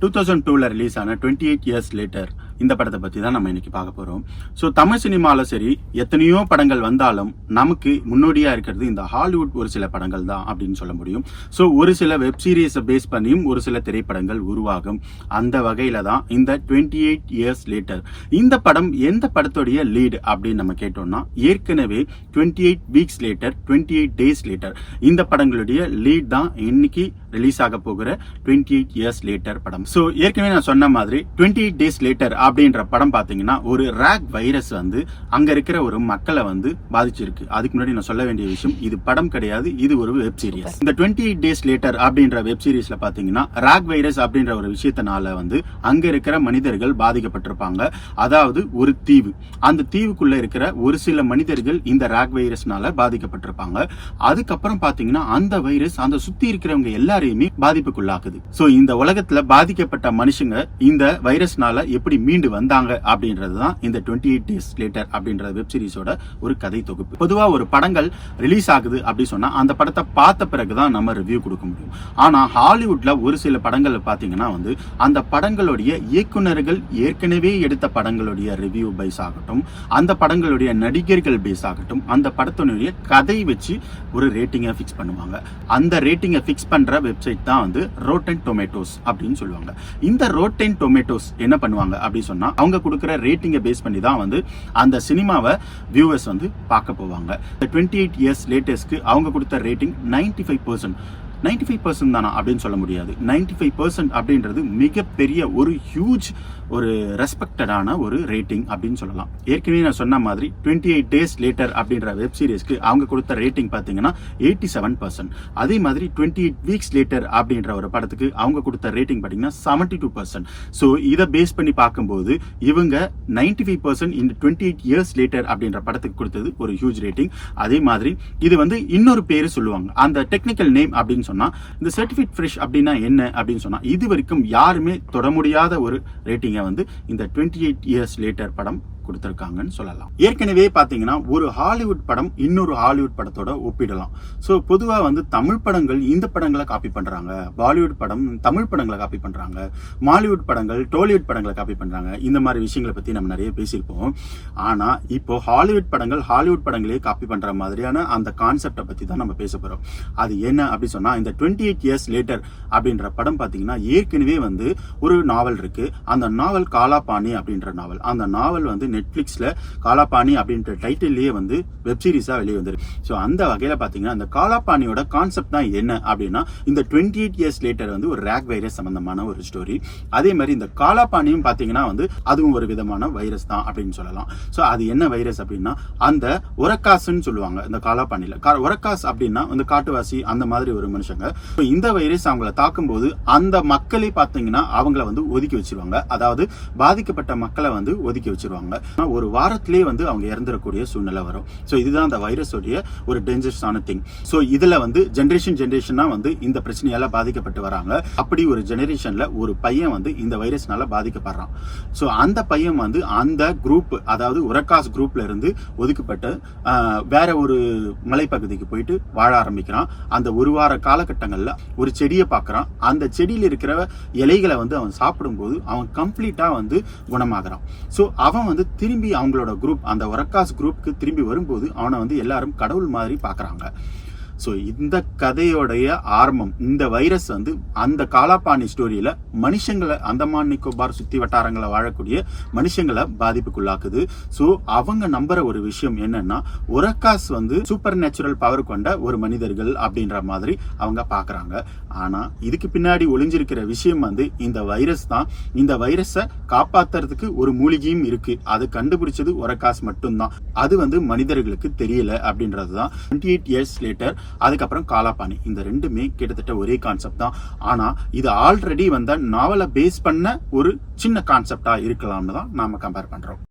Two thousand டூவில் release ஆன twenty eight years later இந்த படத்தை பற்றி தான் நம்ம இன்னைக்கு பார்க்க போகிறோம் ஸோ தமிழ் சினிமாவில் சரி எத்தனையோ படங்கள் வந்தாலும் நமக்கு முன்னோடியாக இருக்கிறது இந்த ஹாலிவுட் ஒரு சில படங்கள் தான் அப்படின்னு சொல்ல முடியும். ஸோ ஒரு சில வெப் சீரிஸை பேஸ் பண்ணியும் ஒரு சில திரைப்படங்கள் உருவாகும். அந்த வகையில் தான் இந்த டுவெண்ட்டி எயிட் இயர்ஸ் லேட்டர் இந்த படம் எந்த படத்துடைய லீடு அப்படின்னு நம்ம கேட்டோம்னா ஏற்கனவே twenty eight weeks later twenty eight days later இந்த படங்களுடைய லீட் தான் இன்னைக்கு ரிலீஸ் ஆக போகிற டுவெண்ட்டி எயிட் இயர்ஸ் லேட்டர் படம். ஸோ ஏற்கனவே நான் சொன்ன மாதிரி டுவெண்ட்டி எயிட் டேஸ் லேட்டர் அப்படின்ற படம் பார்த்தீங்கன்னா ஒரு ரேக் வைரஸ் வந்து அங்க இருக்கிற ஒரு மக்களை வந்து பாதிச்சிருக்கு. அதுக்கு முன்னாடி நான் சொல்ல வேண்டிய விஷயம் இது படம் கிடையாது இது ஒரு வெப் சீரிஸ் இந்த டுவெண்ட்டி எயிட் டேஸ் லேட்டர் அப்படின்ற வெப் சீரிஸ்ல பாத்தீங்கன்னா ராக் வைரஸ் அப்படின்ற ஒரு விஷயத்தினால வந்து அங்க இருக்கிற மனிதர்கள் பாதிக்கப்பட்டிருப்பாங்க. அதாவது ஒரு தீவு. அந்த தீவுக்குள்ள இருக்கிற ஒரு சில மனிதர்கள் இந்த ராக் வைரஸ்னால பாதிக்கப்பட்டிருப்பாங்க. அதுக்கப்புறம் பாத்தீங்கன்னா அந்த வைரஸ் அந்த சுத்தி இருக்கிறவங்க எல்லாரும் எல்லாரையுமே பாதிப்புக்குள்ளாக்குது. சோ இந்த உலகத்துல பாதிக்கப்பட்ட மனுஷங்க இந்த வைரஸ்னால எப்படி மீண்டு வந்தாங்க அப்படின்றது தான் இந்த டுவெண்ட்டி எயிட் டேஸ் லேட்டர் அப்படின்ற வெப் சீரிஸோட ஒரு கதை தொகுப்பு. பொதுவா ஒரு படங்கள் ரிலீஸ் ஆகுது அப்படி சொன்னா அந்த படத்தை பார்த்த பிறகுதான் நம்ம ரிவ்யூ கொடுக்க முடியும். ஆனா ஹாலிவுட்ல ஒரு சில படங்கள் பாத்தீங்கன்னா வந்து அந்த படங்களுடைய இயக்குனர்கள் ஏற்கனவே எடுத்த படங்களுடைய ரிவ்யூ பேஸ் ஆகட்டும் அந்த படங்களுடைய நடிகர்கள் பேஸ் ஆகட்டும் அந்த படத்தினுடைய கதை வச்சு ஒரு ரேட்டிங்கை ஃபிக்ஸ் பண்ணுவாங்க. அந்த ரேட்டிங்கை ஃபிக்ஸ் பண்ற வெப் வெப்சைட் தான் வந்து ரோட்டன் டொமேட்டோஸ் அப்படின்னு சொல்லுவாங்க. இந்த ரோட்டன் டொமேட்டோஸ் என்ன பண்ணுவாங்க அப்படின்னு சொன்னா அவங்க கொடுக்குற ரேட்டிங்கை பேஸ் பண்ணி தான் வந்து அந்த சினிமாவை வியூவர்ஸ் வந்து பார்க்க போவாங்க. இந்த டுவெண்ட்டி எயிட் இயர்ஸ் லேட்டஸ்ட்க்கு அவங்க கொடுத்த rating ninety five percent ninety five percent தானா அப்படின்னு சொல்ல முடியாது. நைன்டி ஃபைவ் பர்சன்ட் அப்படின்றது மிகப்பெரிய ஒரு ஹியூஜ் ஒரு ரெஸ்பெக்டடான ஒரு ரேட்டிங் அப்படின்னு சொல்லலாம். ஏற்கனவே நான் சொன்ன மாதிரி டுவெண்ட்டி எயிட் டேஸ் லேட்டர் அப்படின்ற வெப் சீரிஸ்க்கு அவங்க கொடுத்த ரேட்டிங் பார்த்தீங்கன்னா எயிட்டி செவன் பர்சன்ட் அதே மாதிரி டுவெண்ட்டி எயிட் வீக்ஸ் லேட்டர் அப்படின்ற ஒரு படத்துக்கு அவங்க கொடுத்த ரேட்டிங் பார்த்தீங்கன்னா செவன்ட்டி டூ பர்சன்ட் ஸோ இதை பேஸ் பண்ணி பார்க்கும்போது இவங்க நைன்டி ஃபைவ் பர்சன்ட் இந்த டுவெண்ட்டி எயிட் இயர்ஸ் லேட்டர் அப்படின்ற படத்துக்கு கொடுத்தது ஒரு ஹியூஜ் ரேட்டிங் அதே மாதிரி இது வந்து இன்னொரு பேர் சொல்லுவாங்க. அந்த டெக்னிக்கல் நேம் அப்படின்னு சொன்னால் இந்த சர்டிஃபிகேட் ஃப்ரெஷ் அப்படின்னா என்ன அப்படின்னு சொன்னால் இது வரைக்கும் யாருமே தொட முடியாத ஒரு வந்து இந்த டுவெண்ட்டி எயிட் இயர்ஸ் லேட்டர் படம் கொடுத்துருக்காங்கன்னு சொல்லலாம். ஏற்கனவே பார்த்தீங்கன்னா ஒரு ஹாலிவுட் படம் இன்னொரு ஹாலிவுட் படத்தோட ஒப்பிடலாம். ஸோ பொதுவாக வந்து தமிழ் படங்கள் இந்த படங்களை காப்பி பண்ணுறாங்க பாலிவுட் படம் தமிழ் படங்களை காப்பி பண்ணுறாங்க மாலிவுட் படங்கள் டோலிவுட் படங்களை காப்பி பண்ணுறாங்க இந்த மாதிரி விஷயங்களை பற்றி நம்ம நிறைய பேசியிருப்போம். ஆனால் இப்போ ஹாலிவுட் படங்கள் ஹாலிவுட் படங்களே காப்பி பண்ணுற மாதிரியான அந்த கான்செப்டை பற்றி தான் நம்ம பேச போகிறோம் அது என்ன அப்படி சொன்னால் இந்த டுவெண்ட்டி எயிட் இயர்ஸ் லேட்டர் அப்படின்ற படம் பார்த்தீங்கன்னா ஏற்கனவே வந்து ஒரு நாவல் இருக்குது அந்த நாவல் காலாபாணி அப்படின்ற நாவல். அந்த நாவல் வந்து நெட்ஃப்ளிக்ஸில் காலாபாணி அப்படின்ற டைட்டில்லையே வந்து வெப் சீரிஸாக வெளியே வந்துருக்கு. ஸோ அந்த வகையில் பார்த்தீங்கன்னா அந்த காலாபாணியோட கான்செப்ட் தான் என்ன அப்படின்னா இந்த டுவெண்ட்டி எயிட் இயர்ஸ் லேட்டர் வந்து ஒரு ரேக் வைரஸ் சம்மந்தமான ஒரு ஸ்டோரி அதே மாதிரி இந்த காலாபாணியும் பார்த்தீங்கன்னா வந்து அதுவும் ஒரு விதமான வைரஸ் தான் அப்படின்னு சொல்லலாம். ஸோ அது என்ன வைரஸ் அப்படின்னா அந்த உரக்காசுன்னு சொல்லுவாங்க இந்த காலாபாணியில். கா உரக்காஸ் அப்படின்னா இந்த காட்டுவாசி அந்த மாதிரி ஒரு மனுஷங்க. ஸோ இந்த வைரஸ் அவங்கள தாக்கும்போது அந்த மக்களே பார்த்தீங்கன்னா அவங்கள வந்து ஒதுக்கி வச்சிருவாங்க. அதாவது பாதிக்கப்பட்ட மக்களை வந்து ஒதுக்கி வச்சிருவாங்க. ஒரு வாரத்திலே வந்து அவங்க இறந்துடக்கூடிய சூழ்நிலை வரும். ஸோ இதுதான் அந்த வைரஸோடைய ஒரு டேஞ்சரஸான திங் ஸோ இதில் வந்து ஜென்ரேஷன் ஜென்ரேஷனா வந்து இந்த பிரச்சனையால் பாதிக்கப்பட்டு வராங்க. அப்படி ஒரு ஜெனரேஷன்ல ஒரு பையன் வந்து இந்த வைரஸ்னால பாதிக்கப்படுறான். ஸோ அந்த பையன் வந்து அந்த குரூப் அதாவது உரக்காஸ் குரூப்ல இருந்து ஒதுக்கப்பட்டு வேற ஒரு மலைப்பகுதிக்கு போயிட்டு வாழ ஆரம்பிக்கிறான். அந்த ஒரு வார காலகட்டங்கள்ல ஒரு செடியை பார்க்குறான். அந்த செடியில் இருக்கிற இலைகளை வந்து அவன் சாப்பிடும்போது அவன் கம்ப்ளீட்டாக வந்து குணமாகறான். ஸோ அவன் வந்து திரும்பி அவங்களோட குரூப் அந்த ஒரக்காஸ் குரூப்க்கு திரும்பி வரும்போது அவனை வந்து எல்லாரும் கடவுள் மாதிரி பார்க்குறாங்க. ஸோ இந்த கதையோடைய ஆரம்பம் இந்த வைரஸ் வந்து அந்த காலாபாணி ஸ்டோரியில மனுஷங்களை அந்தமான் நிக்கோபார் சுத்தி வட்டாரங்களை வாழக்கூடிய மனுஷங்களை பாதிப்புக்குள்ளாக்குது. ஸோ அவங்க நம்புற ஒரு விஷயம் என்னன்னா ஒரக்காஸ் வந்து சூப்பர் நேச்சுரல் பவர் கொண்ட ஒரு மனிதர்கள் அப்படின்ற மாதிரி அவங்க பார்க்குறாங்க ஆனா இதுக்கு பின்னாடி ஒளிஞ்சிருக்கிற விஷயம் வந்து இந்த வைரஸ் தான். இந்த வைரஸை காப்பாத்துறதுக்கு ஒரு மூலிகையும் இருக்கு. அது கண்டுபிடிச்சது ஒரக்காஸ் மட்டும்தான். அது வந்து மனிதர்களுக்கு தெரியல அப்படின்றது தான் டுவெண்ட்டி எயிட் இயர்ஸ் லேட்டர் அதுக்கப்புறம் காலாபாணி. இந்த ரெண்டுமே கிட்டத்தட்ட ஒரே கான்செப்ட் தான். ஆனா இது ஆல்ரெடி வந்த நாவலை பேஸ் பண்ண ஒரு சின்ன கான்செப்டா இருக்கலாம்னு தான் நாம கம்பேர் பண்றோம்.